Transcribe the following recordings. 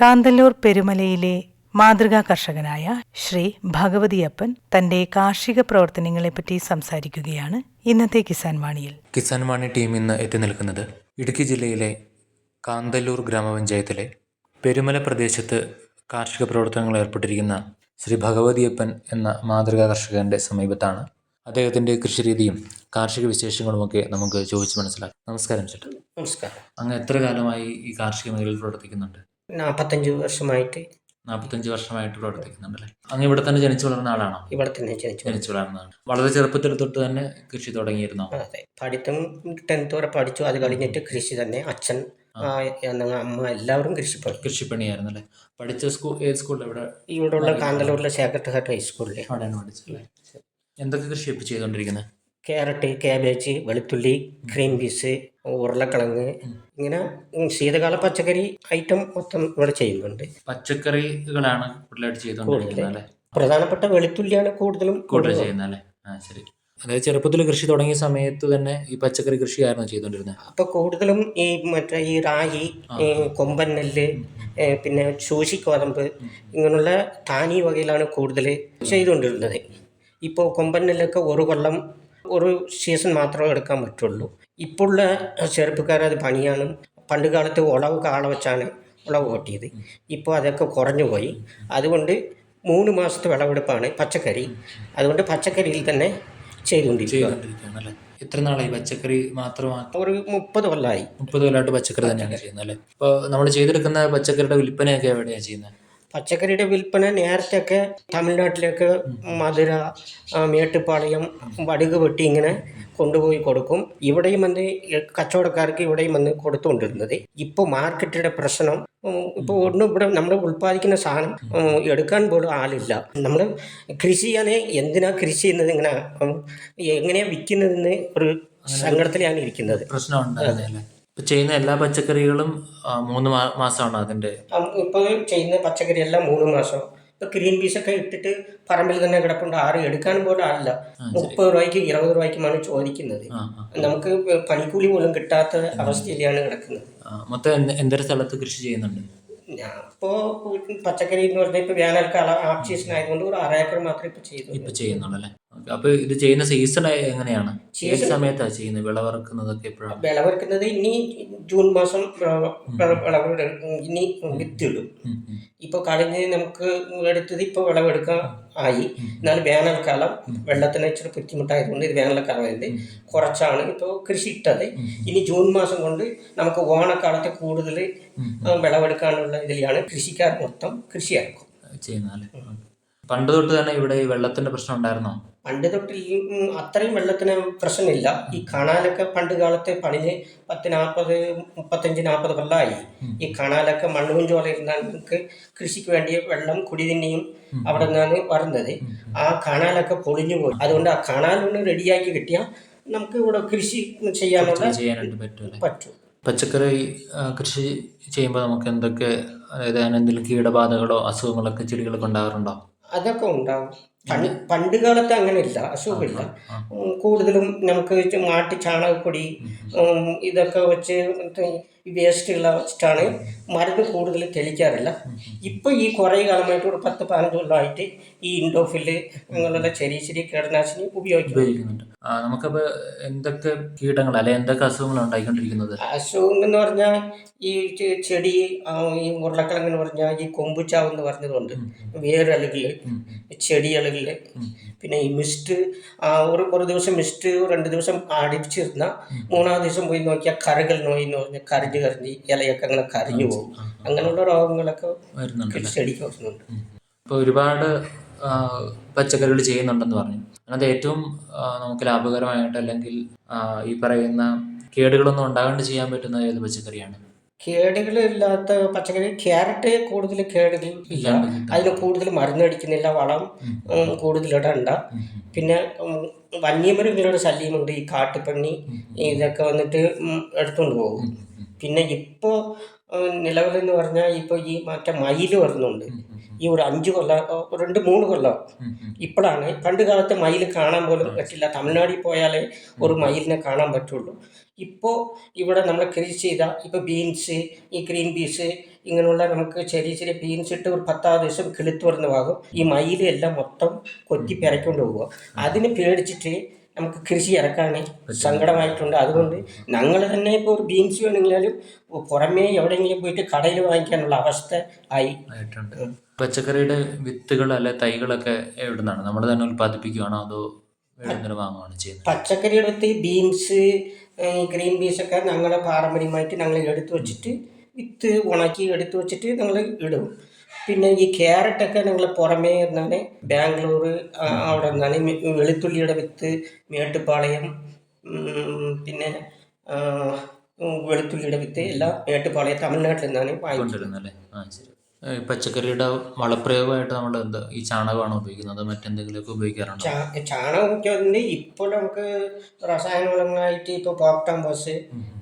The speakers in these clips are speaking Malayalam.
കാന്തല്ലൂർ പെരുമലയിലെ മാതൃകാ കർഷകനായ ശ്രീ ഭഗവതിയപ്പൻ തന്റെ കാർഷിക പ്രവർത്തനങ്ങളെപ്പറ്റി സംസാരിക്കുകയാണ് ഇന്നത്തെ കിസാൻ വാണിയിൽ. കിസാൻ വാണി ടീം ഇന്ന് എത്തി നിൽക്കുന്നത് ഇടുക്കി ജില്ലയിലെ കാന്തല്ലൂർ ഗ്രാമപഞ്ചായത്തിലെ പെരുമല പ്രദേശത്ത് കാർഷിക പ്രവർത്തനങ്ങൾ ഏർപ്പെട്ടിരിക്കുന്ന ശ്രീ ഭഗവതിയപ്പൻ എന്ന മാതൃകാ കർഷകന്റെ സമീപത്താണ് അദ്ദേഹത്തിന്റെ കൃഷിരീതിയും കാർഷിക വിശേഷങ്ങളും ഒക്കെ നമുക്ക് ചോദിച്ച് മനസ്സിലാക്കാം. നമസ്കാരം ചേട്ടാ. നമസ്കാരം. അങ്ങ് എത്ര കാലമായി ഈ കാർഷിക മേഖലയിൽ പ്രവർത്തിക്കുന്നുണ്ട്? നാൽപ്പത്തഞ്ച് വർഷമായിട്ട്. നാൽപ്പത്തഞ്ച് വർഷമായിട്ട് പ്രവർത്തിക്കുന്നുണ്ടല്ലേ? അങ്ങ് ഇവിടെ തന്നെ ജനിച്ചു വളർന്ന ആളാണോ? ഇവിടെ തന്നെ ജനിച്ചു ജനിച്ചു വളർന്നതാണ് വളരെ ചെറുപ്പത്തിൽ തൊട്ട് തന്നെ കൃഷി തുടങ്ങിയിരുന്നോ? അതെ. പഠിത്തം ടെൻത്ത് വരെ പഠിച്ചു. അത് കഴിഞ്ഞിട്ട് കൃഷി തന്നെ അച്ഛൻ അമ്മ എല്ലാവരും കൃഷി കൃഷിപ്പണിയായിരുന്നു അല്ലേ പഠിച്ച സ്കൂൾ ഏത് സ്കൂളിൽ ഇവിടെ? ഇവിടെയുള്ള കാന്തലൂരിലെ ശേഖർ ഹൈസ്കൂളിൽ അവിടെയാണ് പഠിച്ചത് എന്തൊക്കെ കൃഷി ഇപ്പം ചെയ്തുകൊണ്ടിരിക്കുന്നത് ക്യാരറ്റ് ക്യാബേജ് വെളുത്തുള്ളി ഗ്രീൻ പീസ് ഉരുളക്കിഴങ്ങ് ഇങ്ങനെ ശീതകാല പച്ചക്കറി ഐറ്റം മൊത്തം ഇവിടെ ചെയ്യുന്നുണ്ട്. പച്ചക്കറികളാണ് കൂടുതലായിട്ട് ചെയ്തുകൊണ്ടിരിക്കുന്നത് അല്ലേ? പ്രധാനപ്പെട്ട വെളുത്തുള്ളിയാണ് കൂടുതലും കൂടുതൽ ചെയ്യുന്നത് അല്ലേ? ആ ശരി. അതായത് ചെറുപ്പത്തിൽ കൃഷി തുടങ്ങിയ സമയത്ത് തന്നെ ഈ പച്ചക്കറി കൃഷിയായിരുന്നു ചെയ്തുകൊണ്ടിരുന്നത്. അപ്പൊ കൂടുതലും ഈ മറ്റേ ഈ റാഗി ഈ കൊമ്പൻ നെല്ല് പിന്നെ ചൂശിക്കോതമ്പ് ഇങ്ങനെയുള്ള താനി വകയിലാണ് കൂടുതൽ ചെയ്തുകൊണ്ടിരുന്നത്. ഇപ്പോൾ കൊമ്പൻ നെല്ലൊക്കെ ഒരു കൊല്ലം ഒരു സീസൺ മാത്രമേ എടുക്കാൻ പറ്റുള്ളൂ. ഇപ്പോഴുള്ള ചെറുപ്പക്കാരത് പണിയാണ്. പണ്ട് കാലത്ത് ഉളവ് കാള വെച്ചാണ് ഉളവ് കൊട്ടിയത്. ഇപ്പോൾ അതൊക്കെ കുറഞ്ഞു പോയി. അതുകൊണ്ട് മൂന്ന് മാസത്തെ വിളവെടുപ്പാണ് പച്ചക്കറി. അതുകൊണ്ട് പച്ചക്കറിയിൽ തന്നെ ചെയ്തുകൊണ്ടിരിക്കുക. ചെയ്തുകൊണ്ടിരിക്കുകയാണ് എത്ര നാളായി പച്ചക്കറി മാത്രമാണ് ഒരു മുപ്പത് കൊല്ലമായി മുപ്പത് കൊല്ലമായിട്ട് പച്ചക്കറി തന്നെയാണ് ചെയ്യുന്നത് അല്ലേ? ഇപ്പോൾ നമ്മൾ ചെയ്തെടുക്കുന്ന പച്ചക്കറിയുടെ വിൽപ്പനയൊക്കെ എവിടെയാണ് ചെയ്യുന്നത്? പച്ചക്കറിയുടെ വിൽപ്പന നേരത്തെയൊക്കെ തമിഴ്നാട്ടിലേക്ക് മധുര മേട്ടുപാളയം മേട്ടുപ്പാളയം വടുക് വെട്ടി ഇങ്ങനെ കൊണ്ടുപോയി കൊടുക്കും. ഇവിടെയും വന്ന് കച്ചവടക്കാർക്ക് ഇവിടെയും വന്ന് കൊടുത്തുകൊണ്ടിരുന്നത്. ഇപ്പോൾ മാർക്കറ്റിന്റെ പ്രശ്നം ഇപ്പോൾ ഒന്നും ഇവിടെ നമ്മൾ ഉൽപ്പാദിക്കുന്ന സാധനം എടുക്കാൻ പോലും ആളില്ല. നമ്മൾ കൃഷി ചെയ്യാനേ എന്തിനാ കൃഷി ചെയ്യുന്നത്? ഇങ്ങനെ എങ്ങനെയാണ് എങ്ങനെയാ വിൽക്കുന്നതെന്ന് ഒരു സങ്കടത്തിലാണ് ഇരിക്കുന്നത്. പ്രശ്നം അതെ അല്ലേ ഇപ്പം ചെയ്യുന്ന എല്ലാ പച്ചക്കറികളും മൂന്ന് മാസമാണ് അതിന്റെ? ഇപ്പൊ ചെയ്യുന്ന പച്ചക്കറി എല്ലാം മൂന്ന് മാസം ഇപ്പൊ ഗ്രീൻ പീസ് ഒക്കെ ഇട്ടിട്ട് പറമ്പിൽ തന്നെ കിടപ്പുണ്ട്. ആരും എടുക്കാൻ പോലും ആളില്ല. മുപ്പത് രൂപയ്ക്ക് ഇരുപത് രൂപയ്ക്കുമാണ് ചോദിക്കുന്നത്. നമുക്ക് പണിക്കൂലി പോലും കിട്ടാത്ത അവസ്ഥയിലാണ് കിടക്കുന്നത്. മൊത്തം എന്ത് എന്തൊരു സ്ഥലത്ത് കൃഷി ചെയ്യുന്നുണ്ട്? ഞാൻ ഇപ്പോ പച്ചക്കറി എന്ന് പറഞ്ഞാൽ ഇപ്പൊ വേനൽക്കാലം ആഫ് സീസൺ ആയതുകൊണ്ട് ഒരു അര ഏക്കർ മാത്രമേ ഇപ്പൊ ചെയ്തു ഇപ്പൊ ചെയ്യുന്നുള്ളൂ അല്ലേ? അപ്പൊ ഇത് ചെയ്യുന്ന സീസൺ എങ്ങനെയാണ്? ഏത് സമയത്താണ് ചെയ്യുന്നത്? വിളവിറക്കുന്നതൊക്കെ എപ്പോഴാണ്? വിളവെടുക്കുന്നത് ഇനി ജൂൺ മാസം ഇനി വിത്തിടും. ഇപ്പൊ കഴിഞ്ഞ് നമുക്ക് എടുത്തത് ഇപ്പൊ വിളവെടുക്കാൻ ആയി. എന്നാൽ വേനൽക്കാലം വെള്ളത്തിന് ഇച്ചിരി ബുദ്ധിമുട്ടായതുകൊണ്ട് ഇത് വേനൽക്കാലമായത് കുറച്ചാണ് ഇപ്പോൾ കൃഷി ഇട്ടത്. ഇനി ജൂൺ മാസം കൊണ്ട് നമുക്ക് ഓണക്കാലത്തെ കൂടുതൽ വിളവെടുക്കാനുള്ള ഇതിലാണ് കൃഷിക്കാർ മൊത്തം കൃഷിയാക്കും. പണ്ട് തൊട്ട് തന്നെ ഇവിടെ വെള്ളത്തിന്റെ പ്രശ്നം ഉണ്ടായിരുന്നോ? പണ്ട് തൊട്ട് ഈ അത്രയും വെള്ളത്തിന് പ്രശ്നമില്ല. ഈ കണാലൊക്കെ പണ്ട് കാലത്ത് പണിഞ്ഞ് പത്ത് നാൽപ്പത് മുപ്പത്തഞ്ച് നാൽപ്പത് കൊല്ലമായി ഈ കണാലൊക്കെ മണ്ണും ചോലയിരുന്നാൽ നമുക്ക് കൃഷിക്ക് വേണ്ടിയ വെള്ളം കുടിതിന്നെയും അവിടെ നിന്നാണ് വരുന്നത് ആ കണാലൊക്കെ പൊളിഞ്ഞു പോയി. അതുകൊണ്ട് ആ കണാലൊന്ന് റെഡിയാക്കി കിട്ടിയാൽ നമുക്ക് ഇവിടെ കൃഷി ചെയ്യാനുള്ള ചെയ്യാനായിട്ട് പറ്റും പച്ചക്കറി കൃഷി ചെയ്യുമ്പോൾ നമുക്ക് എന്തൊക്കെ അതായത് അതിനെന്തെങ്കിലും കീടബാധകളോ അസുഖങ്ങളൊക്കെ ചെടികളൊക്കെ ഉണ്ടാകാറുണ്ടോ? അതൊക്കെ ഉണ്ടാവും പണ്ട് കാലത്ത് അങ്ങനെയില്ല അസുഖമില്ല. കൂടുതലും നമുക്ക് മാട്ടി ചാണകപ്പൊടി ഇതൊക്കെ വെച്ച് ഈ വേസ്റ്റുകൾ വെച്ചിട്ടാണ് മരുന്ന് കൂടുതൽ തെളിക്കാറില്ല. ഇപ്പോൾ ഈ കുറേ കാലമായിട്ട് ഒരു പത്ത് പതിനഞ്ച് കൊല്ലമായിട്ട് ഈ ഇൻഡോഫിൽ അങ്ങനെയുള്ള ചെറിയ ചെറിയ കീടനാശിനി ഉപയോഗിക്കുന്നു. ഉപയോഗിക്കുന്നുണ്ട്. നമുക്കിപ്പോൾ എന്തൊക്കെ കീടങ്ങൾ അല്ലെ എന്തൊക്കെ അസുഖങ്ങളാണ് ഉണ്ടായിക്കൊണ്ടിരിക്കുന്നത്? അസുഖം എന്ന് പറഞ്ഞാൽ ഈ ചെടി ഈ ഉരുളക്കിഴങ്ങ് എന്ന് പറഞ്ഞാൽ ഈ കൊമ്പുച്ചാവ് എന്ന് പറഞ്ഞതുകൊണ്ട് വേരലുകൾ ചെടിയളുകൾ പിന്നെ ഈ മിസ്റ്റ് ഒരു ഒരു ദിവസം മിസ്റ്റ് രണ്ട് ദിവസം അടിച്ചിരുന്ന മൂന്നാം ദിവസം പോയി നോക്കിയാൽ കറുകൽ നോയി എന്ന് പറഞ്ഞാൽ കരഞ്ഞ് കരഞ്ഞ് ഇലയൊക്കെ അങ്ങനെ കറിഞ്ഞു പോകും. അങ്ങനെയുള്ള രോഗങ്ങളൊക്കെ ചെടിക്ക് വരുന്നുണ്ട് ഇപ്പോൾ ഒരുപാട് പച്ചക്കറികൾ ചെയ്യുന്നുണ്ടെന്ന് പറഞ്ഞു. അത് ഏറ്റവും നമുക്ക് ലാഭകരമായിട്ട് അല്ലെങ്കിൽ ഈ പറയുന്ന കേടുകളൊന്നും ഉണ്ടാകാണ്ട് ചെയ്യാൻ പറ്റുന്ന ഏത് പച്ചക്കറിയാണ്? കേടുകളില്ലാത്ത പച്ചക്കറി ക്യാരറ്റ് കൂടുതൽ കേടുകൾ ഇല്ല. അതിന് കൂടുതൽ മരുന്നടിക്കുന്നില്ല വളം കൂടുതൽ ഇടണ്ട. പിന്നെ വന്യമൃഗങ്ങളുടെ ശല്യമുണ്ട് ഈ കാട്ടുപന്നി ഇതൊക്കെ വന്നിട്ട് എടുത്തുകൊണ്ട് പോകും. പിന്നെ ഇപ്പോൾ നിലവിലെന്ന് പറഞ്ഞാൽ ഇപ്പോൾ ഈ മറ്റേ മയിൽ വരുന്നുണ്ട്. ഈ ഒരു അഞ്ച് കൊല്ലം രണ്ട് മൂന്ന് കൊല്ലം ഇപ്പോഴാണ് പണ്ട് കാലത്ത് മയിൽ കാണാൻ പോലും പറ്റില്ല. തമിഴ്നാട്ടിൽ പോയാലേ ഒരു മയിലിനെ കാണാൻ പറ്റുള്ളൂ. ഇപ്പോൾ ഇവിടെ നമ്മൾ കൃഷി ചെയ്ത ഇപ്പോൾ ബീൻസ് ഈ ഗ്രീൻ പീസ് ഇങ്ങനെയുള്ള നമുക്ക് ചെറിയ ചെറിയ ബീൻസ് ഇട്ട് ഒരു പത്താറ് ദിവസം കിളുത്ത് വരുന്ന ഭാഗം ഈ മയിൽ എല്ലാം മൊത്തം കൊത്തി പിറക്കൊണ്ട് പോവുക. അതിന് പേടിച്ചിട്ട് നമുക്ക് കൃഷി ഇറക്കാൻ സങ്കടമായിട്ടുണ്ട്. അതുകൊണ്ട് ഞങ്ങൾ തന്നെ ഇപ്പോൾ ഒരു ബീൻസ് വേണമെങ്കിലും പുറമേ എവിടെയെങ്കിലും പോയിട്ട് കടയിൽ വാങ്ങിക്കാനുള്ള അവസ്ഥ ആയി. ആയിട്ടുണ്ട്. പച്ചക്കറിയുടെ വിത്തുകൾ അല്ലെ തൈകളൊക്കെ എവിടുന്നാണ്? നിന്നാണ് നമ്മൾ തന്നെ ഉൽപ്പാദിപ്പിക്കുകയാണോ അതോ എവിടെ വാങ്ങുകയാണോ ചെയ്യുന്നത്? പച്ചക്കറിയുടെ വിത്ത് ബീൻസ് ഗ്രീൻ ബീൻസ് ഒക്കെ ഞങ്ങളുടെ പാരമ്പര്യമായിട്ട് ഞങ്ങൾ എടുത്തു വെച്ചിട്ട് വിത്ത് ഉണക്കി എടുത്തു വെച്ചിട്ട് ഞങ്ങൾ ഇടും. പിന്നെ ഈ ക്യാരറ്റൊക്കെ ഞങ്ങൾ പുറമേ നിന്നാണ് ബാംഗ്ലൂർ അവിടെ നിന്നാണ്. വെളുത്തുള്ളിയുടെ വിത്ത് മേട്ടുപ്പാളയം പിന്നെ വെളുത്തുള്ളിയുടെ വിത്ത് എല്ലാം മേട്ടുപ്പാളയം തമിഴ്നാട്ടിൽ നിന്നാണ് ശരി. ഏ, പച്ചക്കറിയുടെ വളപ്രയോഗമായിട്ട് നമ്മൾ എന്താ ഈ ചാണകമാണ് ഉപയോഗിക്കുന്നത്? മറ്റെന്തെങ്കിലുമൊക്കെ ഉപയോഗിക്കാറുണ്ടോ? ചാണകം മുഖ്യമായിട്ട് ഇപ്പോൾ നമുക്ക് രസായന വളങ്ങളായിട്ട് ഇപ്പോൾ പോക്ടാംബോസ്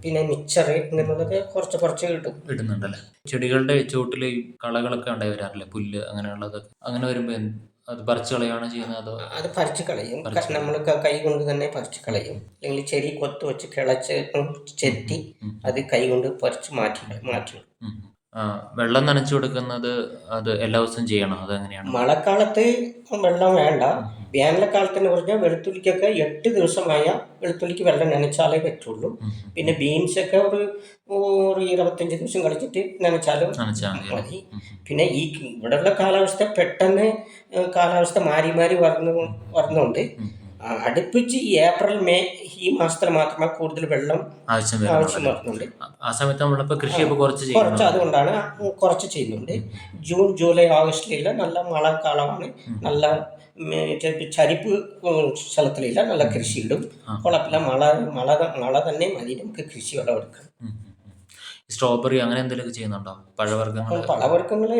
പിന്നെ മിക്സർ ഇങ്ങനെയുള്ളത് കുറച്ച് കുറച്ച് കിട്ടും. ഇടുന്നുണ്ടല്ലേ ചെടികളുടെ ചുവട്ടിൽ ഈ കളകളൊക്കെ ഉണ്ടായി വരാറില്ലേ? പുല്ല് അങ്ങനെയുള്ളതൊക്കെ. അങ്ങനെ വരുമ്പോൾ അത് പറിച്ചു കളയാണ് ചെയ്യുന്നത് അതോ? അത് പറിച്ച് കളയും. നമ്മൾ കൈ കൊണ്ട് തന്നെ പറിച്ച് കളയും. അല്ലെങ്കിൽ ചെടി കൊത്തു വെച്ച് കിളച്ച് ചെത്തി അത് കൈ കൊണ്ട് പറിച്ച് മാറ്റി മാറ്റി വെള്ളം നനച്ചു കൊടുക്കുന്നത് അത് എല്ലാ ദിവസവും ചെയ്യണോ? അതെങ്ങനെയാണ്? മഴക്കാലത്ത് വെള്ളം വേണ്ട. വേനൽക്കാലത്ത് എന്ന് പറഞ്ഞാൽ വെളുത്തുള്ളിക്കൊക്കെ എട്ട് ദിവസമായ വെളുത്തുള്ളിക്ക് വെള്ളം നനച്ചാലേ പറ്റുള്ളൂ. പിന്നെ ബീൻസൊക്കെ ഒരു ഒരു ഇരുപത്തഞ്ച് ദിവസം കളിച്ചിട്ട് നനച്ചാലും മതി. പിന്നെ ഈ ഇവിടെയുള്ള കാലാവസ്ഥ പെട്ടെന്ന് കാലാവസ്ഥ മാറി മാറി വരുന്നു വരുന്നുണ്ട് അടുപ്പിച്ച് ഈ ഏപ്രിൽ മെയ് ഈ മാസത്തിൽ മാത്രമേ കൂടുതൽ വെള്ളം ആവശ്യം ആവശ്യം വരുന്നുണ്ടല്ലേ വരുന്നുണ്ട് ആ- സമയത്ത് നമ്മളിപ്പോൾ കൃഷിയൊക്കെ കുറച്ച് കുറച്ച് അതുകൊണ്ടാണ് കുറച്ച് ചെയ്യുന്നുണ്ട്. ജൂൺ ജൂലൈ ഓഗസ്റ്റിലില്ല നല്ല മഴക്കാലമാണ് നല്ല ചരിപ്പ് സ്ഥലത്തിലില്ല നല്ല കൃഷിയിടും. കുഴപ്പമില്ല മഴ മഴ മഴ തന്നെ മതി. നമുക്ക് കൃഷി വിളവെടുക്കാം. സ്ട്രോബെറി അങ്ങനെ എന്തെങ്കിലുമൊക്കെ ചെയ്യുന്നുണ്ടോ? പഴവർഗങ്ങൾ? പഴവർഗങ്ങൾ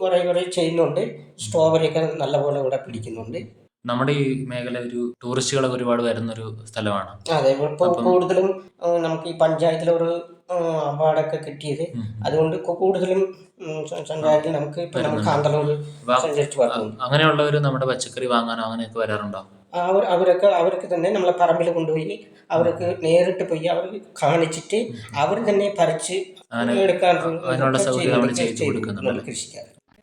കുറേ കുറേ ചെയ്യുന്നുണ്ട്. സ്ട്രോബെറി ഒക്കെ നല്ലപോലെ ഇവിടെ പിടിക്കുന്നുണ്ട്. നമ്മുടെ ഈ മേഖല ഒരു ടൂറിസ്റ്റുകളൊക്കെ ഒരുപാട് വരുന്നൊരു സ്ഥലമാണ്. അതെ ഇപ്പോൾ കൂടുതലും നമുക്ക് ഈ പഞ്ചായത്തിലെ ഒരു അവാർഡൊക്കെ കിട്ടിയത് അതുകൊണ്ട് കൂടുതലും നമുക്ക് ഇപ്പം സഞ്ചരിച്ച് വരുന്നുണ്ട് അങ്ങനെയുള്ളവർ നമ്മുടെ പച്ചക്കറി വാങ്ങാനോ അങ്ങനെയൊക്കെ വരാറുണ്ടോ? അവർ അവരൊക്കെ അവർക്ക് തന്നെ നമ്മളെ പറമ്പിൽ കൊണ്ടുപോയി അവർക്ക് നേരിട്ട് പോയി അവർ കാണിച്ചിട്ട് അവർ തന്നെ പറിച്ച് എടുക്കാൻ അതിനുള്ള സൗകര്യം നമ്മൾ ചെയ്തു കൊടുക്കുന്നുണ്ടല്ലേ? കൃഷിക്കാർ.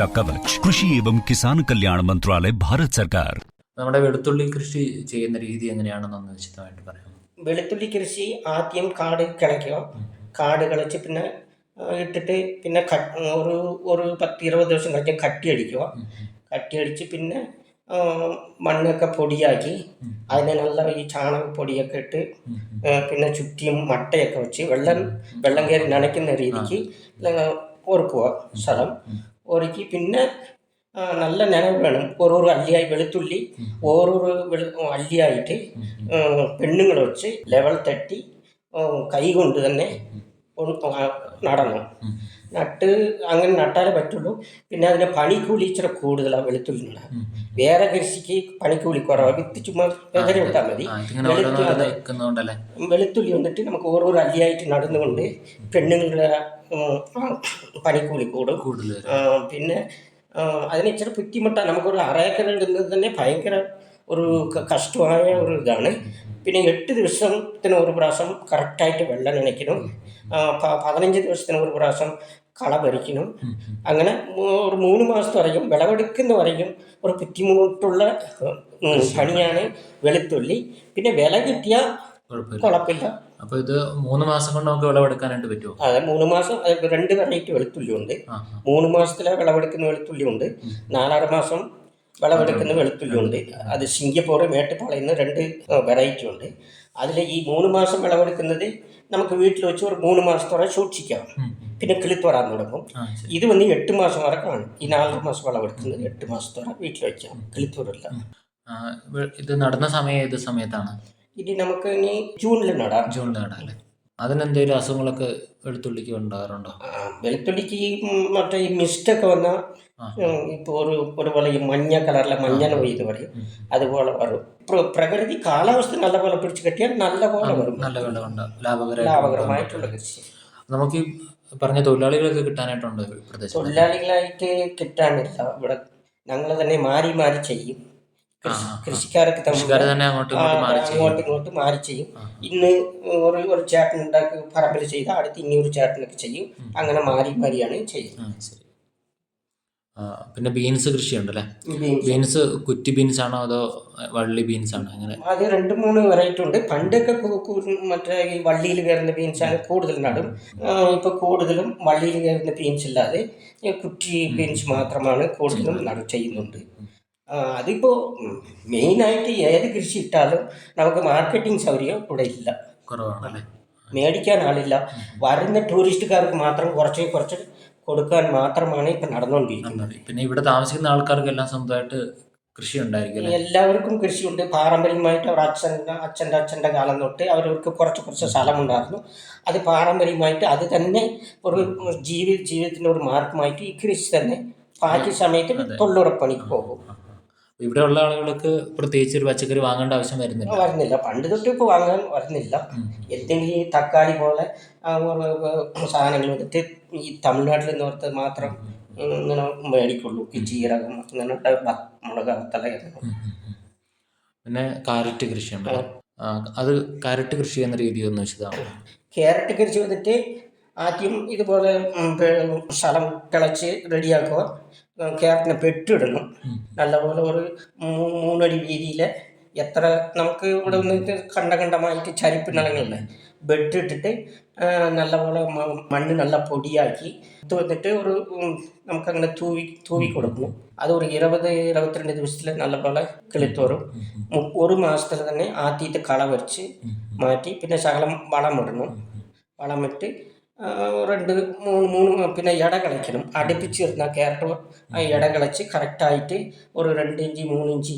സുരക്ഷാ കവച് കൃഷി ഏവം കിസാൻ കല്യാണ മന്ത്രാലയ ഭാരത് സർക്കാർ നമ്മുടെ വെളുത്തുള്ളി കൃഷി ചെയ്യുന്ന രീതി എങ്ങനെയാണെന്നൊന്ന് വിശദമായിട്ട് പറയാം വെളുത്തുള്ളി കൃഷി ആദ്യം കാട് കിളയ്ക്കുക കാട് കിളച്ച് പിന്നെ ഇട്ടിട്ട് പിന്നെ ഒരു ഒരു പത്ത് ഇരുപത് ദിവസം കഴിഞ്ഞ് കട്ടിയടിക്കുക. കട്ടിയടിച്ച് പിന്നെ മണ്ണൊക്കെ പൊടിയാക്കി അതിനെ നല്ല ഈ ചാണക പൊടിയൊക്കെ ഇട്ട് പിന്നെ ചുറ്റിയും മട്ടയൊക്കെ വെച്ച് വെള്ളം വെള്ളം കയറി നനയ്ക്കുന്ന രീതിക്ക് ഒരുക്കുക സ്ഥലം. ഒരുക്കി പിന്നെ നല്ല നനവ് വേണം. ഓരോരോ അല്ലിയായി വെളുത്തുള്ളി ഓരോരോ വെളു അല്ലിയായിട്ട് പെണ്ണുങ്ങൾ വെച്ച് ലെവൽ തട്ടി കൈ കൊണ്ട് തന്നെ നടണം. നട്ട് അങ്ങനെ നട്ടാലേ പറ്റുള്ളൂ. പിന്നെ അതിന് പണിക്കൂലി ഇച്ചിരി കൂടുതലാണ് വെളുത്തുള്ളി നടാൻ വേറെ കൃഷിക്ക് പണിക്കൂലി കുറവാണ് വിത്ത് ചുമ്മാ വെതറി വിട്ടാൽ മതി. വെളുത്തുള്ളി വന്നിട്ട് നമുക്ക് ഓരോ അല്ലിയായിട്ട് നടന്നുകൊണ്ട് പെണ്ണുങ്ങളുടെ പണിക്കൂലി കൂടും. കൂടുതൽ പിന്നെ അതിന് ഇച്ചിരി ബുദ്ധിമുട്ടാണ് നമുക്കൊരു അറേക്കർ ഇടുന്നത് തന്നെ ഭയങ്കര ഒരു കഷ്ടമായ ഒരു ഇതാണ്. പിന്നെ എട്ട് ദിവസത്തിന് ഒരു പ്രാവശ്യം കറക്റ്റായിട്ട് വെള്ളം നനയ്ക്കണം. പതിനഞ്ച് ദിവസത്തിന് ഒരു പ്രാവശ്യം കള പറിക്കണം അങ്ങനെ ഒരു മൂന്ന് മാസത്തെ വരെയും വിളവെടുക്കുന്ന വരെയും ഒരു ബുദ്ധിമുട്ടുള്ള പണിയാണ് വെളുത്തുള്ളി. പിന്നെ വില കിട്ടിയാൽ കുഴപ്പമില്ല. അപ്പൊ ഇത് മൂന്ന് മാസം കൊണ്ട് നമുക്ക് വിളവെടുക്കാനായിട്ട് പറ്റുമോ? അതെ മൂന്ന് മാസം രണ്ട് വെറൈറ്റി വെളുത്തുള്ളി ഉണ്ട്. മൂന്ന് മാസത്തിലെ വിളവെടുക്കുന്ന വെളുത്തുള്ളി ഉണ്ട് നാലാറ് മാസം വിളവെടുക്കുന്ന വെളുത്തുള്ളിയുണ്ട് അത് സിംഗപ്പൂർ നിന്ന് രണ്ട് വെറൈറ്റി ഉണ്ട്. അതിൽ ഈ മൂന്ന് മാസം വിളവെടുക്കുന്നത് നമുക്ക് വീട്ടിൽ വെച്ച് ഒരു മൂന്ന് മാസത്തോടെ സൂക്ഷിക്കാം. പിന്നെ കിളിത്ത് വരാൻ തുടങ്ങും. ഇത് വന്ന് എട്ട് മാസം വരെ കാണും. ഈ നാലര മാസം വിളവെടുക്കുന്നത് എട്ട് മാസത്തോടെ വീട്ടിൽ വെക്കാം. കിളിത്തൂരില്ല ഇത് നടന്ന സമയം ഏത് സമയത്താണ്? ഇനി നമുക്ക് ഇനി ജൂണിൽ നടാം. ജൂണിൽ നടാല്ലേ അതിനെന്തെങ്കിലും അസുഖങ്ങളൊക്കെ വെളുത്തുള്ളിക്ക് ഉണ്ടാകാറുണ്ടോ? വെളുത്തുള്ളിക്ക് മറ്റേ ഈ മിസ്റ്റൊക്കെ വന്നാൽ ഇപ്പോൾ ഒരു ഒരുപോലെ ഈ മഞ്ഞ കളറിലെ മഞ്ഞൾ എന്ന് പറയും. അതുപോലെ വരും. പ്ര- പ്രകൃതി കാലാവസ്ഥ നല്ലപോലെ പിടിച്ചു കെട്ടിയാൽ നല്ലപോലെ വരും. നല്ല ലാഭകരമായിട്ട് ലാഭകരമായിട്ടുള്ള കൃഷി. നമുക്ക് ഈ പറഞ്ഞ തൊഴിലാളികളൊക്കെ കിട്ടാനായിട്ടുണ്ട് തൊഴിലാളികളായിട്ട് കിട്ടാനില്ല. ഇവിടെ ഞങ്ങൾ തന്നെ മാറി മാറി ചെയ്യും. കൃഷിക്കാരൊക്കെ തമ്മിൽ തന്നെ അങ്ങോട്ടും ഇങ്ങോട്ടും മാറി ചെയ്യും. അങ്ങോട്ടും ഇങ്ങോട്ടും മാറി ചെയ്യും. ആ. ഇന്ന് ഒരു ഒരു ചേട്ടൻ ഉണ്ടാക്കി പറമ്പിൽ ചെയ്താൽ അടുത്ത് ഇനി ഒരു ചേട്ടനൊക്കെ ചെയ്യും. അങ്ങനെ മാറി മാറിയാണ് ചെയ്യുന്നത്. പിന്നെ ബീൻസ് കൃഷിയുണ്ടല്ലേ? ബീൻസ്. ബീൻസ് കുറ്റി ബീൻസ് ആണോ അതോ വള്ളി ബീൻസ് ആണോ അങ്ങനെ? അത് രണ്ട് മൂന്ന് വെറൈറ്റി ഉണ്ട്. പണ്ടൊക്കെ മറ്റേ ഈ വള്ളിയിൽ കയറുന്ന ബീൻസാണ് കൂടുതൽ നടും. ഇപ്പോൾ കൂടുതലും വള്ളിയിൽ കയറുന്ന ബീൻസ് ഇല്ലാതെ കുറ്റി ബീൻസ് മാത്രമാണ് കൂടുതലും നട ചെയ്യുന്നുണ്ട്. അതിപ്പോ അതിപ്പോൾ മെയിനായിട്ട് ഏത് കൃഷി ഇട്ടാലും നമുക്ക് മാർക്കറ്റിംഗ് സൗകര്യം ഇവിടെ ഇല്ല. കുറവാണല്ലേ? മേടിക്കാൻ ആളില്ല. വരുന്ന ടൂറിസ്റ്റുകാർക്ക് മാത്രം കുറച്ച് കുറച്ച് കൊടുക്കാൻ മാത്രമാണ് ഇപ്പം നടന്നുകൊണ്ടിരിക്കുന്നത്. പിന്നെ ഇവിടെ താമസിക്കുന്ന ആൾക്കാർക്കെല്ലാം സ്വന്തമായിട്ട് കൃഷി ഉണ്ടായിരിക്കും എല്ലാവർക്കും കൃഷിയുണ്ട്. പാരമ്പര്യമായിട്ട് അവർ അച്ഛൻ അച്ഛന്റെ അച്ഛന്റെ കാലം തൊട്ട് അവർക്ക് കുറച്ച് കുറച്ച് സ്ഥലമുണ്ടായിരുന്നു. അത് പാരമ്പര്യമായിട്ട് അത് തന്നെ ഒരു ജീവി ജീവിതത്തിന്റെ ഒരു മാർഗമായിട്ട് ഈ കൃഷി തന്നെ. ബാക്കി സമയത്ത് തൊഴിലുറപ്പണിക്ക് പോകും. ഇവിടെ ഉള്ള ആളുകൾക്ക് പ്രത്യേകിച്ച് ഒരു പച്ചക്കറി വാങ്ങേണ്ട ആവശ്യം വരുന്നില്ല. വരുന്നില്ല. പണ്ട് തൊട്ട് ഇപ്പോൾ വാങ്ങാൻ വരുന്നില്ല. എന്തെങ്കിലും ഈ തക്കാളി പോലെ സാധനങ്ങൾ എടുത്ത് ഈ തമിഴ്നാട്ടിൽ നിന്നോർത്ത് മാത്രം ഇങ്ങനെ മേടിക്കുള്ളൂ. ഈ ജീരകം അങ്ങനത്തെ മുളക് തല പിന്നെ കാരറ്റ് കൃഷിയുണ്ട്. അത് കാരറ്റ് കൃഷി എന്ന രീതി ഒന്ന് വിശദമാണ് കാരറ്റ് കൃഷി വന്നിട്ട് ആദ്യം ഇതുപോലെ സ്ഥലം കിളച്ച് റെഡിയാക്കുക. കേരളത്തിന് പെട്ടിടണം. നല്ലപോലെ ഒരു മൂന്നടി വീതിയിൽ എത്ര നമുക്ക് ഇവിടെ നിന്ന് കണ്ട കണ്ടമായിട്ട് ചരിപ്പ് നിലങ്ങളുണ്ട്. ബെഡ് ഇട്ടിട്ട് നല്ലപോലെ മണ്ണ് നല്ല പൊടിയാക്കി ഇത് വന്നിട്ട് ഒരു നമുക്ക് നമുക്കങ്ങനെ തൂവി തൂവി കൊടുക്കും. അത് ഒരു ഇരുപത് ഇരുപത്തിരണ്ട് ദിവസത്തിൽ നല്ലപോലെ കിളിത്തോറും. ഒരു മാസത്തിൽ തന്നെ ആദ്യത്തെ കള വരച്ച് മാറ്റി പിന്നെ ശകലം വളം ഇടണം. വളമിട്ട് രണ്ട് മൂന്ന് മൂന്ന് പിന്നെ ഇട കളിക്കണം. അടുപ്പിച്ച് വരുന്ന ക്യാരറ്റ് ആ ഇട കളിച്ച് കറക്റ്റായിട്ട് ഒരു രണ്ട് ഇഞ്ച് മൂന്ന് ഇഞ്ച്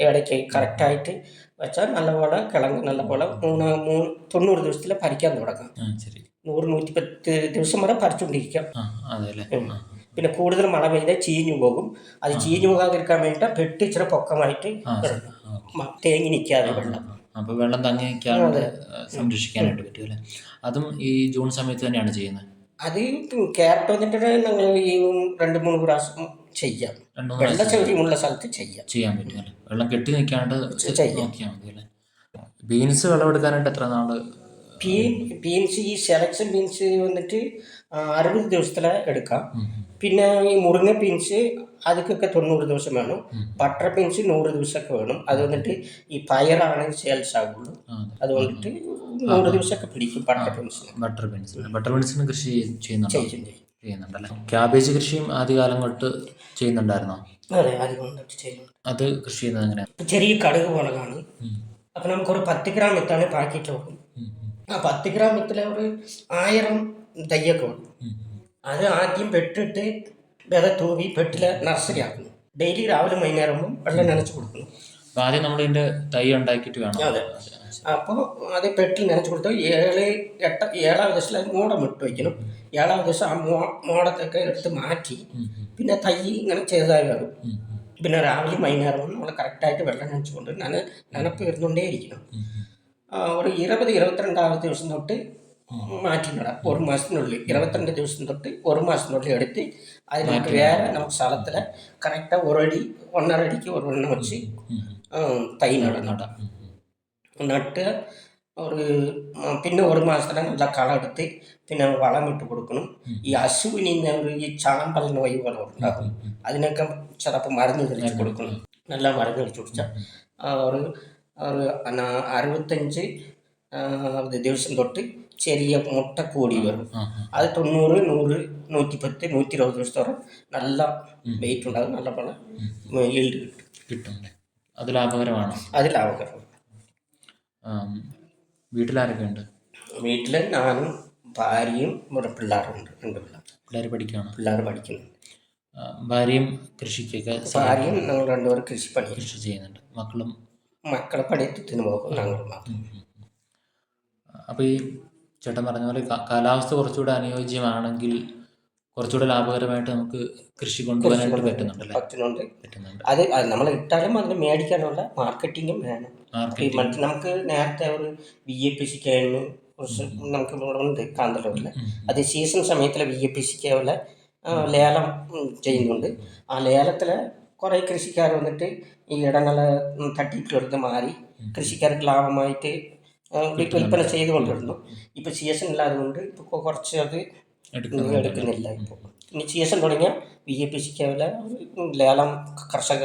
ഇടയ്ക്ക് കറക്റ്റായിട്ട് വെച്ചാൽ നല്ലപോലെ കിളങ്ങ് നല്ലപോലെ മൂന്ന് മൂന്ന് തൊണ്ണൂറ് ദിവസത്തിൽ പരിക്കാൻ തുടങ്ങാം. നൂറ് നൂറ്റി പത്ത് ദിവസം വരെ പറിച്ചുകൊണ്ടിരിക്കാം പിന്നെ കൂടുതൽ മഴ പെയ്താൽ ചീഞ്ഞു പോകും. അത് ചീഞ്ഞു പോകാതിരിക്കാൻ വേണ്ടിയിട്ട് പെട്ടി ഇച്ചിരി പൊക്കമായിട്ട്. തേങ്ങി നിൽക്കാതെ വെള്ളം. അപ്പൊ വെള്ളം തങ്ങി നിൽക്കാണ്ട് സംരക്ഷിക്കാനായിട്ട് പറ്റും അല്ലെ? അതും ഈ ജൂൺ സമയത്ത് തന്നെയാണ് ചെയ്യുന്നത്. അത് ക്യാരറ്റ് വന്നിട്ട് ഞങ്ങൾ ഈ രണ്ട് മൂന്ന് പ്രാവശ്യം ചെയ്യാം. മൂന്ന് സ്ഥലത്ത് ചെയ്യാം. ചെയ്യാൻ പറ്റും അല്ലേ? വെള്ളം കെട്ടി നിൽക്കാണ്ട്. നോക്കിയാൽ മതി അല്ലേ? ബീൻസ് വിളവെടുക്കാനായിട്ട് എത്ര നാൾ ബീൻസ് ഈ സെലക്ഷൻ ബീൻസ് വന്നിട്ട് അറുപത് ദിവസത്തിലെ എടുക്കാം. പിന്നെ ഈ മുരിങ്ങ ബീൻസ് അതൊക്കെ തൊണ്ണൂറ് ദിവസം വേണം. ബട്ടർ ബീൻസ് നൂറ് ദിവസമൊക്കെ വേണം. അത് വന്നിട്ട് ഈ പയറാണ് സെയിൽസ് ആകുള്ളൂ അത്. വന്നിട്ട് നൂറ് ദിവസമൊക്കെ പിടിക്കും ബട്ടർ ബീൻസിന്. Butter beans. ബട്ടർ ബീൻസിന് കൃഷി ചെയ്യ- ചെയ്യുന്നുണ്ടോ. ചെയ്യുന്നുണ്ടല്ലേ? ക്യാബേജ് കൃഷിയും ആദ്യകാലം തൊട്ട് ചെയ്യുന്നുണ്ടായിരുന്നോ? അതെ അത് വന്നിട്ട് ചെയ്യും അത് കൃഷി ചെയ്യുന്നത് എങ്ങനെയാണ് ചെറിയ കടുക് മുളകാണ് നമുക്ക് ഒരു പത്ത് ഗ്രാം വിത്താണ് പാക്കറ്റ് കൊടുക്കും ആ പത്ത് ഗ്രാം വിത്തിൽ ഒരു ആയിരം തയ്യൊക്കെ കൊടുക്കും അത് ആദ്യം പെട്ടിട്ട് വിത തൂവി പെട്ടിൽ നർസറി ആക്കുന്നു ഡെയിലി രാവിലെ വൈകുന്നേരവും വെള്ളം നനച്ച് കൊടുക്കുന്നു. ആദ്യം നമ്മൾ ഇതിന്റെ തൈ ഉണ്ടാക്കിയിട്ട് വേണം. അതെ. അപ്പോൾ അത് പെട്ടിൽ നനച്ച് കൊടുത്ത് ഏഴ് എട്ട ഏഴാം ദിവസത്തിൽ അത് മൂടം ഇട്ട് വയ്ക്കണം ഏഴാം ദിവസം ആ മോ മോടത്തൊക്കെ എടുത്ത് മാറ്റി പിന്നെ തൈ ഇങ്ങനെ ചെറുതായി വരും. പിന്നെ രാവിലെ വൈകുന്നേരവും നമ്മൾ കറക്റ്റായിട്ട് വെള്ളം നനച്ചുകൊണ്ട് നന നനപ്പ് വരുന്നുകൊണ്ടേ ഇരിക്കണം ഒരു ഇരുപത് ഇരുപത്തിരണ്ടാമത്തെ ദിവസം തൊട്ട് മാറ്റി നടാം ഒരു മാസത്തിനുള്ളിൽ ഇരുപത്തിരണ്ട് ദിവസം തൊട്ട് ഒരു മാസത്തിനുള്ളിൽ എടുത്ത് അതിനകത്ത് വേറെ നമുക്ക് സ്ഥലത്തിൽ കറക്റ്റാக ഒരു അടി ഒന്നര അടിക്ക് ഒരു എണ്ണം വെച്ച് ആ, തൈ നടണം നടാം നട്ട് ഒരു ഉം, പിന്നെ ഒരു മാസത്തിൽ നല്ല കള എടുത്ത് പിന്നെ വളം ഇട്ട് കൊടുക്കണം ഈ അസുവിന് ഒരു ഈ ചാമ്പൽ നോയ് പോലെ ഉണ്ടാകും. അതിനൊക്കെ ചിലപ്പോൾ മരുന്ന് തെളിച്ച് കൊടുക്കണം. നല്ല മരുന്ന് തെളിച്ച് കൊടുത്താൽ. ഒരു ഒരു ന- അറുപത്തഞ്ച് ആ, ഇത് ദിവസം തൊട്ട് ചെറിയ മുട്ട കൂടി വരും. അത് തൊണ്ണൂറ് നൂറ് നൂറ്റി പത്ത് നൂറ്റി ഇരുപത് ദിവസത്തോളം നല്ല വെയിറ്റ് ഉണ്ടാകും നല്ല പോലെ ഈൽഡ് കിട്ടും. കിട്ടും അത് ലാഭകരമാണ്? അത് ലാഭകരം വീട്ടിലാരൊക്കെ ഉണ്ട് വീട്ടിൽ ഞാനും ഭാര്യയും ഇവിടെ പിള്ളേരുണ്ട് രണ്ട് പിള്ളേർ. പിള്ളേർ പഠിക്കുകയാണ് പിള്ളേർ പഠിക്കുന്നുണ്ട്. ഭാര്യയും കൃഷിക്കൊക്കെ ഭാര്യയും ഞങ്ങൾ രണ്ടുപേരും പണി കൃഷി ചെയ്യുന്നുണ്ട്. മക്കളും മക്കളെ പഠിത്തത്തിന് പോകും ഞങ്ങൾ മാത്രം. അപ്പോൾ ഈ ചേട്ടൻ പറഞ്ഞ പോലെ കാലാവസ്ഥ കുറച്ചുകൂടെ അനുയോജ്യമാണെങ്കിൽ കുറച്ചുകൂടെ ലാഭകരമായിട്ട് നമുക്ക് കൃഷി കൊണ്ടുപോകാനായിട്ട് പറ്റുന്നുണ്ടല്ലേ പറ്റുന്നുണ്ട് പറ്റുന്നുണ്ട്. അത് നമ്മൾ ഇട്ടാലും അതിന് മേടിക്കാനുള്ള മാർക്കറ്റിങ്ങും വേണം. നമുക്ക് നേരത്തെ ഒരു ബി എ പി സിക്കായിരുന്നു നമുക്ക് ഇവിടെ ഉണ്ട് കാന്തല്ലൂരിൽ അത് സീസൺ സമയത്തിലെ ബി എ പി സിക്ക് ലേലം ചെയ്യുന്നുണ്ട്. ആ ലേലത്തിൽ കുറേ കൃഷിക്കാർ വന്നിട്ട് ഈ ഇടങ്ങളെ തട്ടിപ്പിലെടുത്ത് മാറി കൃഷിക്കാർക്ക് ലാഭമായിട്ട് വി- വിൽപ്പന ചെയ്തുകൊണ്ടിരുന്നു ഇപ്പോൾ സീസൺ ഇല്ലാതുകൊണ്ട് ഇപ്പോൾ കുറച്ച് അത് എടുക്കുന്നില്ല ഇപ്പോൾ ഇനി സീസൺ തുടങ്ങിയ ബി എ പി ലേലം കർഷക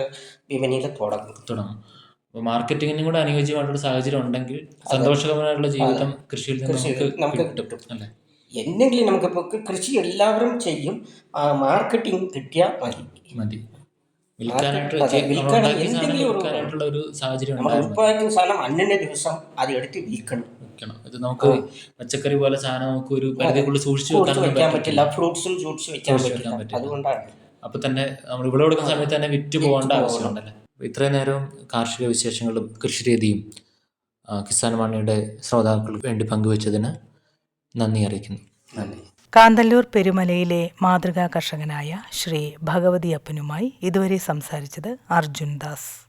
വിപണിയിൽ തുടങ്ങും. തുടങ്ങും. അപ്പോൾ മാർക്കറ്റിങ്ങിനും കൂടെ അനുയോജ്യമായിട്ടുള്ള സാഹചര്യം ഉണ്ടെങ്കിൽ സന്തോഷകരമായിട്ടുള്ള ജീവിതം കൃഷിയിൽ നിന്ന് നമുക്ക് കിട്ടും. അല്ലേ? എന്തെങ്കിലും നമുക്കിപ്പോൾ കൃഷി എല്ലാവരും ചെയ്യും. മാർക്കറ്റിംഗ് കിട്ടിയാൽ മതി. മതി. വിൽക്കാനായിട്ടുള്ള ഒരു സാഹചര്യം ഉണ്ടായിരുന്നു. ഉൽപ്പാദിക്കുന്ന സാധനം അന്നേ ദിവസം അത് എടുത്ത് വിൽക്കണം. വെക്കണം ഇത് നമുക്ക് പച്ചക്കറി പോലെ സാധനം നമുക്ക് ഒരു പരിധിക്കുള്ളിൽ സൂക്ഷിച്ചു വെക്കാൻ പറ്റില്ല. ഫ്രൂട്ട്സും വെക്കാൻ പറ്റില്ല. അതുകൊണ്ടാണ്. അപ്പൊ തന്നെ നമ്മൾ ഇവിടെ കൊടുക്കുന്ന സമയത്ത് തന്നെ വിറ്റ് പോകേണ്ട പോകണം. ആവശ്യമുണ്ടല്ലേ? ഇത്രയും നേരം കാർഷിക വിശേഷങ്ങളും കൃഷിരീതിയും രീതിയും കിസാൻ വാണിയുടെ ശ്രോതാക്കൾക്ക് വേണ്ടി പങ്കുവച്ചതിന് നന്ദി അറിയിക്കുന്നു. നന്ദി. കാന്തല്ലൂർ പെരുമലയിലെ മാതൃകാ കർഷകനായ ശ്രീ ഭഗവതി അപ്പനുമായി ഇതുവരെ സംസാരിച്ചത് അർജുൻ ദാസ്.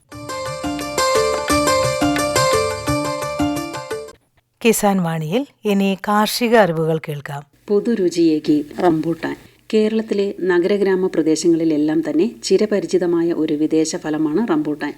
കിസാൻ വാണിയിൽ ഇനി കാർഷിക അറിവുകൾ കേൾക്കാം. പൊതുരുചിയേക്ക് റംബൂട്ടാൻ. കേരളത്തിലെ നഗരഗ്രാമ പ്രദേശങ്ങളിലെല്ലാം തന്നെ ചിരപരിചിതമായ ഒരു വിദേശ ഫലമാണ് റംബൂട്ടാൻ.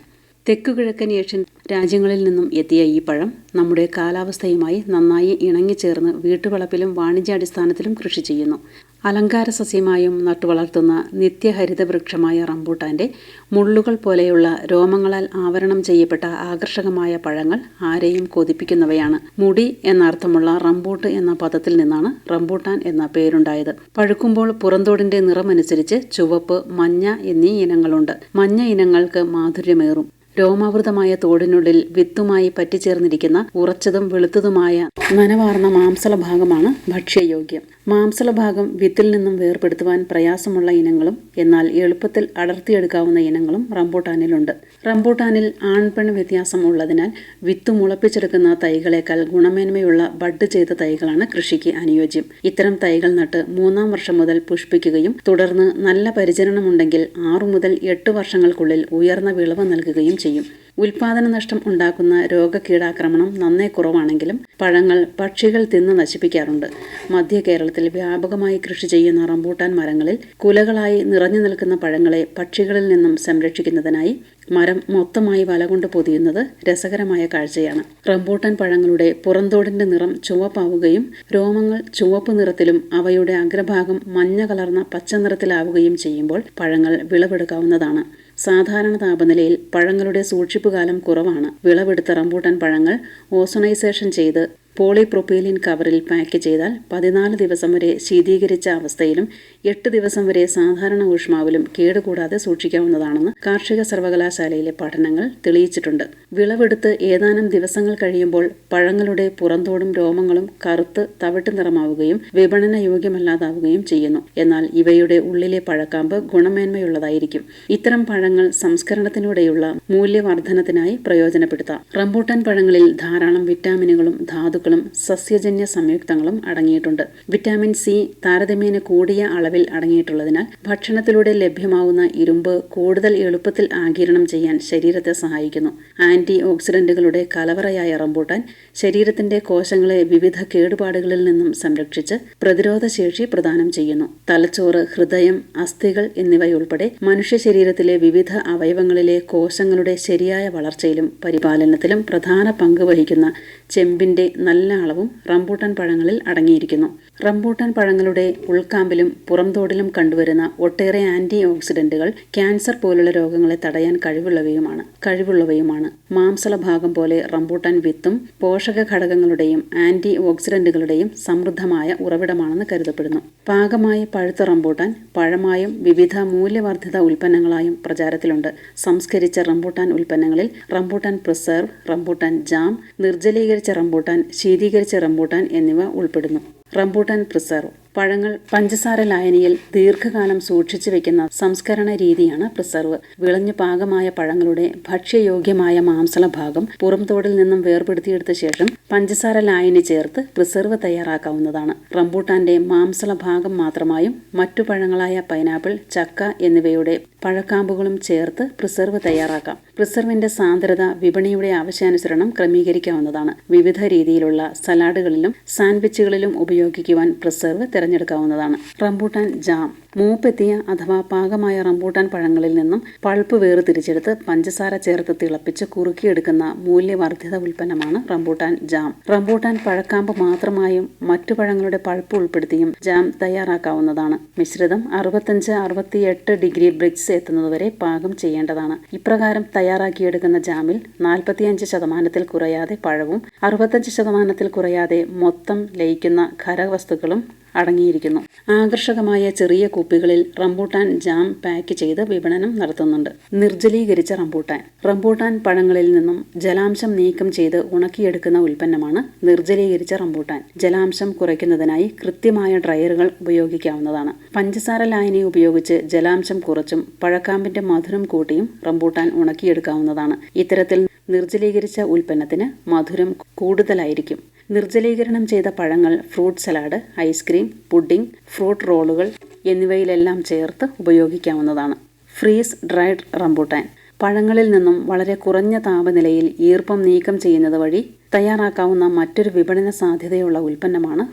തെക്കുകിഴക്കൻ ഏഷ്യൻ രാജ്യങ്ങളിൽ നിന്നും എത്തിയ ഈ പഴം നമ്മുടെ കാലാവസ്ഥയുമായി നന്നായി ഇണങ്ങിച്ചേർന്ന് വീട്ടുവളപ്പിലും വാണിജ്യാടിസ്ഥാനത്തിലും കൃഷി ചെയ്യുന്നു. അലങ്കാര സസ്യമായും നട്ടുവളർത്തുന്ന നിത്യഹരിത വൃക്ഷമായ റംബൂട്ടാന്റെ മുള്ളുകൾ പോലെയുള്ള രോമങ്ങളാൽ ആവരണം ചെയ്യപ്പെട്ട ആകർഷകമായ പഴങ്ങൾ ആരെയും കൊതിപ്പിക്കുന്നവയാണ്. മുടി എന്നർത്ഥമുള്ള റംബൂട്ട് എന്ന പദത്തിൽ നിന്നാണ് റംബൂട്ടാൻ എന്ന പേരുണ്ടായത്. പഴുക്കുമ്പോൾ പുറന്തോടിന്റെ നിറമനുസരിച്ച് ചുവപ്പ് മഞ്ഞ എന്നീ ഇനങ്ങളുണ്ട്. മഞ്ഞ ഇനങ്ങൾക്ക് മാധുര്യമേറും. രോമാവൃതമായ തോടിനുള്ളിൽ വിത്തുമായി പറ്റിച്ചേർന്നിരിക്കുന്ന ഉറച്ചതും വെളുത്തതുമായ നനവാർന്ന മാംസള ഭാഗമാണ് ഭക്ഷ്യയോഗ്യം. മാംസള ഭാഗം വിത്തിൽ നിന്നും വേർപെടുത്തുവാൻ പ്രയാസമുള്ള ഇനങ്ങളും എന്നാൽ എളുപ്പത്തിൽ അടർത്തിയെടുക്കാവുന്ന ഇനങ്ങളും റംബൂട്ടാനിലുണ്ട്. റംബൂട്ടാനിൽ ആൺപെൺ വ്യത്യാസം ഉള്ളതിനാൽ വിത്ത് മുളപ്പിച്ചെടുക്കുന്ന തൈകളേക്കാൾ ഗുണമേന്മയുള്ള ബഡ് ചെയ്ത തൈകളാണ് കൃഷിക്ക് അനുയോജ്യം. ഇത്തരം തൈകൾ നട്ട് മൂന്നാം വർഷം മുതൽ പുഷ്പിക്കുകയും തുടർന്ന് നല്ല പരിചരണമുണ്ടെങ്കിൽ ആറു മുതൽ എട്ട് വർഷങ്ങൾക്കുള്ളിൽ ഉയർന്ന വിളവ് നൽകുകയും ചെയ്യും. ഉൽപാദന നഷ്ടം ഉണ്ടാക്കുന്ന രോഗകീടാക്രമണം നന്നേ കുറവാണെങ്കിലും പഴങ്ങൾ പക്ഷികൾ തിന്ന് നശിപ്പിക്കാറുണ്ട്. മധ്യ കേരളത്തിൽ വ്യാപകമായി കൃഷി ചെയ്യുന്ന റംബൂട്ടാൻ മരങ്ങളിൽ കുലകളായി നിറഞ്ഞു നിൽക്കുന്ന പഴങ്ങളെ പക്ഷികളിൽ നിന്നും സംരക്ഷിക്കുന്നതിനായി മരം മൊത്തമായി വലകൊണ്ട് പൊതിയുന്നത് രസകരമായ കാഴ്ചയാണ്. റംബൂട്ടാൻ പഴങ്ങളുടെ പുറന്തോടിന്റെ നിറം ചുവപ്പാവുകയും രോമങ്ങൾ ചുവപ്പ് നിറത്തിലും അവയുടെ അഗ്രഭാഗം മഞ്ഞ കലർന്ന പച്ച നിറത്തിലാവുകയും ചെയ്യുമ്പോൾ പഴങ്ങൾ വിളവെടുക്കാവുന്നതാണ്. സാധാരണ താപനിലയിൽ പഴങ്ങളുടെ സൂക്ഷിപ്പുകാലം കുറവാണ്. വിളവെടുത്ത റംബൂട്ടാൻ പഴങ്ങൾ ഓസണൈസേഷൻ ചെയ്ത് പോളിപ്രൊപ്പീലിൻ കവറിൽ പാക്ക് ചെയ്താൽ പതിനാല് ദിവസം വരെ ശീതീകരിച്ച അവസ്ഥയിലും എട്ട് ദിവസം വരെ സാധാരണ ഊഷ്മാവിലും കേടുകൂടാതെ സൂക്ഷിക്കാവുന്നതാണെന്ന് കാർഷിക സർവകലാശാലയിലെ പഠനങ്ങൾ തെളിയിച്ചിട്ടുണ്ട്. വിളവെടുത്ത് ഏതാനും ദിവസങ്ങൾ കഴിയുമ്പോൾ പഴങ്ങളുടെ പുറന്തോടും രോമങ്ങളും കറുത്ത് തവിട്ട് നിറമാവുകയും വിപണന യോഗ്യമല്ലാതാവുകയും ചെയ്യുന്നു. എന്നാൽ ഇവയുടെ ഉള്ളിലെ പഴക്കാമ്പ് ഗുണമേന്മയുള്ളതായിരിക്കും. ഇത്തരം പഴങ്ങൾ സംസ്കരണത്തിലൂടെയുള്ള മൂല്യവർദ്ധനത്തിനായി പ്രയോജനപ്പെടുത്താം. റംബൂട്ടാൻ പഴങ്ങളിൽ ധാരാളം വിറ്റാമിനുകളും ധാതുക്കളും സസ്യജന്യ സംയുക്തങ്ങളും അടങ്ങിയിട്ടുണ്ട്. വിറ്റാമിൻ സി താരതമ്യേന കൂടിയ അളവിൽ അടങ്ങിയിട്ടുള്ളതിനാൽ ഭക്ഷണത്തിലൂടെ ലഭ്യമാവുന്ന ഇരുമ്പ് കൂടുതൽ എളുപ്പത്തിൽ ആകിരണം ചെയ്യാൻ ശരീരത്തെ സഹായിക്കുന്നു. ആന്റി ഓക്സിഡന്റുകളുടെ കലവറയായ റംബൂട്ടാൻ ശരീരത്തിന്റെ കോശങ്ങളെ വിവിധ കേടുപാടുകളിൽ നിന്നും സംരക്ഷിച്ച് പ്രതിരോധ ശേഷി പ്രദാനം ചെയ്യുന്നു. തലച്ചോറ് ഹൃദയം അസ്ഥികൾ എന്നിവയുൾപ്പെടെ മനുഷ്യ ശരീരത്തിലെ വിവിധ അവയവങ്ങളിലെ കോശങ്ങളുടെ ശരിയായ വളർച്ചയിലും പരിപാലനത്തിലും പ്രധാന പങ്ക് വഹിക്കുന്ന ചെമ്പിന്റെ നല്ല അളവും റംബൂട്ടാൻ പഴങ്ങളിൽ അടങ്ങിയിരിക്കുന്നു. റംബൂട്ടാൻ പഴങ്ങളുടെ ഉൾക്കാമ്പിലും പുറംതോടിലും കണ്ടുവരുന്ന ഒട്ടേറെ ആന്റി ഓക്സിഡന്റുകൾ ക്യാൻസർ പോലുള്ള രോഗങ്ങളെ തടയാൻ കഴിവുള്ളവയുമാണ്. കഴിവുള്ളവയുമാണ്. മാംസള ഭാഗം പോലെ റംബൂട്ടാൻ വിത്തും പോഷക ഘടകങ്ങളുടെയും ആന്റി ഓക്സിഡന്റുകളുടെയും സമൃദ്ധമായ ഉറവിടമാണെന്ന് കരുതപ്പെടുന്നു. പാകമായി പഴുത്ത റംബൂട്ടാൻ പഴമായും വിവിധ മൂല്യവർദ്ധിത ഉൽപ്പന്നങ്ങളായും പ്രചാരത്തിലുണ്ട്. സംസ്കരിച്ച റംബൂട്ടാൻ ഉൽപ്പന്നങ്ങളിൽ റംബൂട്ടാൻ പ്രിസർവ് റംബൂട്ടാൻ ജാം നിർജലീകരിച്ച റംബൂട്ടാൻ ശീതീകരിച്ച റംബൂട്ടാൻ എന്നിവ ഉൾപ്പെടുന്നു. Rambutan preserve. പഴങ്ങൾ പഞ്ചസാര ലായനിയിൽ ദീർഘകാലം സൂക്ഷിച്ചു വെക്കുന്ന സംസ്കരണ രീതിയാണ് പ്രിസർവ്. വിളഞ്ഞു പാകമായ പഴങ്ങളുടെ ഭക്ഷ്യയോഗ്യമായ മാംസള ഭാഗം പുറംതോടിൽ നിന്നും വേർപെടുത്തിയെടുത്ത ശേഷം പഞ്ചസാര ലായനി ചേർത്ത് പ്രിസർവ് തയ്യാറാക്കാവുന്നതാണ്. റംബൂട്ടാന്റെ മാംസള ഭാഗം മാത്രമായും മറ്റു പഴങ്ങളായ പൈനാപ്പിൾ ചക്ക എന്നിവയുടെ പഴക്കാമ്പുകളും ചേർത്ത് പ്രിസർവ് തയ്യാറാക്കാം. പ്രിസർവിന്റെ സാന്ദ്രത വിപണിയുടെ ആവശ്യാനുസരണം ക്രമീകരിക്കാവുന്നതാണ്. വിവിധ രീതിയിലുള്ള സലാഡുകളിലും സാൻഡ്വിച്ചുകളിലും ഉപയോഗിക്കുവാൻ പ്രിസർവ് തിരഞ്ഞെടുക്കാവുന്നതാണ്. Rambutan jam. മൂപ്പെത്തിയ അഥവാ പാകമായ റംബൂട്ടാൻ പഴങ്ങളിൽ നിന്നും പൾപ്പ് വേർതിരിച്ചെടുത്ത് പഞ്ചസാര ചേർത്ത് തിളപ്പിച്ച് കുറുക്കിയെടുക്കുന്ന മൂല്യവർദ്ധിത ഉൽപ്പന്നമാണ് റംബൂട്ടാൻ ജാം. റംബൂട്ടാൻ പഴക്കാമ്പ് മാത്രമായും മറ്റു പഴങ്ങളുടെ പൾപ്പ് ഉൾപ്പെടുത്തിയും ജാം തയ്യാറാക്കാവുന്നതാണ്. മിശ്രിതം അറുപത്തഞ്ച് അറുപത്തിയെട്ട് ഡിഗ്രി ബ്രിക്സ് എത്തുന്നതുവരെ പാകം ചെയ്യേണ്ടതാണ്. ഇപ്രകാരം തയ്യാറാക്കിയെടുക്കുന്ന ജാമിൽ നാൽപ്പത്തിയഞ്ച് ശതമാനത്തിൽ കുറയാതെ പഴവും അറുപത്തഞ്ച് ശതമാനത്തിൽ കുറയാതെ മൊത്തം ലയിക്കുന്ന ഖരവസ്തുക്കളും അടങ്ങിയിരിക്കുന്നു. ആകർഷകമായ ചെറിയ കുപ്പികളിൽ റംബൂട്ടാൻ ജാം പാക്ക് ചെയ്ത് വിപണനം നടത്തുന്നുണ്ട്. നിർജലീകരിച്ച റംബൂട്ടാൻ. റംബൂട്ടാൻ പഴങ്ങളിൽ നിന്നും ജലാംശം നീക്കം ചെയ്ത് ഉണക്കിയെടുക്കുന്ന ഉൽപ്പന്നമാണ് നിർജലീകരിച്ച റംബൂട്ടാൻ. ജലാംശം കുറയ്ക്കുന്നതിനായി കൃത്യമായ ഡ്രയറുകൾ ഉപയോഗിക്കാവുന്നതാണ്. പഞ്ചസാര ലായനി ഉപയോഗിച്ച് ജലാംശം കുറച്ചും പഴക്കാമ്പിന്റെ മധുരം കൂട്ടിയും റംബൂട്ടാൻ ഉണക്കിയെടുക്കാവുന്നതാണ്. ഇത്തരത്തിൽ നിർജലീകരിച്ച ഉൽപ്പന്നത്തിന് മധുരം കൂടുതലായിരിക്കും. നിർജലീകരണം ചെയ്ത പഴങ്ങൾ fruit salad ice cream pudding fruit റോളുകൾ എന്നിവയിലെല്ലാം ചേർത്ത് ഉപയോഗിക്കാവുന്നതാണ്. Freeze dried rambutan. പഴങ്ങളിൽ നിന്നും വളരെ കുറഞ്ഞ താപനിലയിൽ ഈർപ്പം നീക്കം ചെയ്യുന്നത് വഴി തയ്യാറാക്കാവുന്ന മറ്റൊരു വിപണന സാധ്യതയുള്ള ഉൽപ്പന്നമാണ്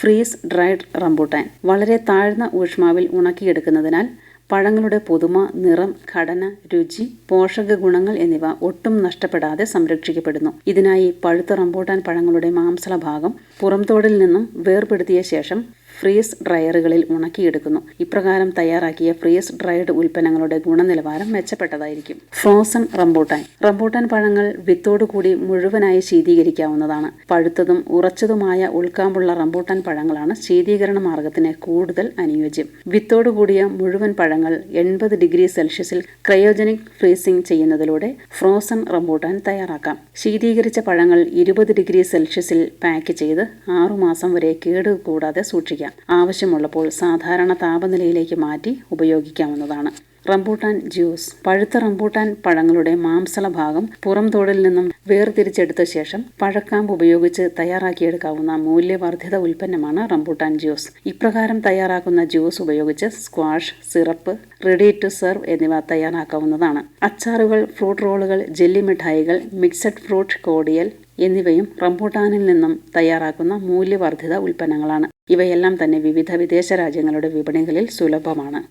ഫ്രീസ് ഡ്രൈഡ് റംബൂട്ടാൻ. വളരെ താഴ്ന്ന ഊഷ്മാവിൽ ഉണക്കിയെടുക്കുന്നതിനാൽ പഴങ്ങളുടെ പുതുമ നിറം ഘടന രുചി പോഷക ഗുണങ്ങൾ എന്നിവ ഒട്ടും നഷ്ടപ്പെടാതെ സംരക്ഷിക്കപ്പെടുന്നു. ഇതിനായി പഴുത്ത റംബൂട്ടാൻ പഴങ്ങളുടെ മാംസള ഭാഗം പുറംതോടിൽ നിന്നും വേർപെടുത്തിയ ശേഷം ഫ്രീസ് ഡ്രയറുകളിൽ ഉണക്കിയെടുക്കുന്നു. ഇപ്രകാരം തയ്യാറാക്കിയ ഫ്രീസ് ഡ്രൈഡ് ഉൽപ്പന്നങ്ങളുടെ ഗുണനിലവാരം മെച്ചപ്പെട്ടതായിരിക്കും. Frozen rambutan. റംബൂട്ടാൻ പഴങ്ങൾ വിത്തോടുകൂടി മുഴുവനായി ശീതീകരിക്കാവുന്നതാണ്. പഴുത്തതും ഉറച്ചതുമായ ഉൾക്കാമ്പുള്ള റംബൂട്ടാൻ പഴങ്ങളാണ് ശീതീകരണ മാർഗത്തിന് കൂടുതൽ അനുയോജ്യം. വിത്തോടുകൂടിയ മുഴുവൻ പഴങ്ങൾ എൺപത് ഡിഗ്രി സെൽഷ്യസിൽ ക്രയോജനിക് ഫ്രീസിംഗ് ചെയ്യുന്നതിലൂടെ ഫ്രോസൺ റംബൂട്ടാൻ തയ്യാറാക്കാം. ശീതീകരിച്ച പഴങ്ങൾ ഇരുപത് ഡിഗ്രി സെൽഷ്യസിൽ പാക്ക് ചെയ്ത് ആറുമാസം വരെ കേട് കൂടാതെ സൂക്ഷിക്കാം ആവശ്യമുള്ളപ്പോൾ സാധാരണ താപനിലയിലേക്ക് മാറ്റി ഉപയോഗിക്കാവുന്നതാണ്. Rambutan juice. പഴുത്ത റംബൂട്ടാൻ പഴങ്ങളുടെ മാംസള ഭാഗം പുറം തോടിൽ നിന്നും വേർതിരിച്ചെടുത്ത ശേഷം പഴക്കാമ്പ് ഉപയോഗിച്ച് തയ്യാറാക്കിയെടുക്കാവുന്ന മൂല്യവർദ്ധിത ഉൽപ്പന്നമാണ് റംബൂട്ടാൻ ജ്യൂസ്. ഇപ്രകാരം തയ്യാറാക്കുന്ന ജ്യൂസ് ഉപയോഗിച്ച് squash syrup ready to serve എന്നിവ തയ്യാറാക്കാവുന്നതാണ്. അച്ചാറുകൾ ഫ്രൂട്ട് റോളുകൾ ജെല്ലി മിഠായികൾ മിക്സഡ് ഫ്രൂട്ട് കോടിയൽ എന്നിവയും റംബൂട്ടാനിൽ നിന്നും തയ്യാറാക്കുന്ന മൂല്യവർദ്ധിത ഉൽപ്പന്നങ്ങളാണ്. ഇവയെല്ലാം തന്നെ വിവിധ വിദേശ രാജ്യങ്ങളുടെ വിപണികളിൽ സുലഭമാണ്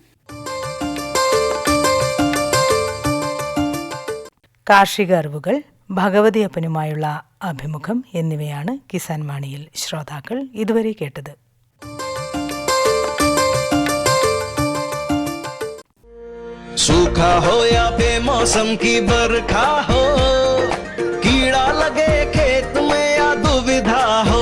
കാർഷിക അറിവുകൾ ഭഗവതി അപ്പനുമായുള്ള അഭിമുഖം എന്നിവയാണ് കിസാൻ വാണിയിൽ ശ്രോതാക്കൾ ഇതുവരെ കേട്ടത് सूखा हो या बेमौसम की बरखा हो कीड़ा लगे खेत में या दुविधा हो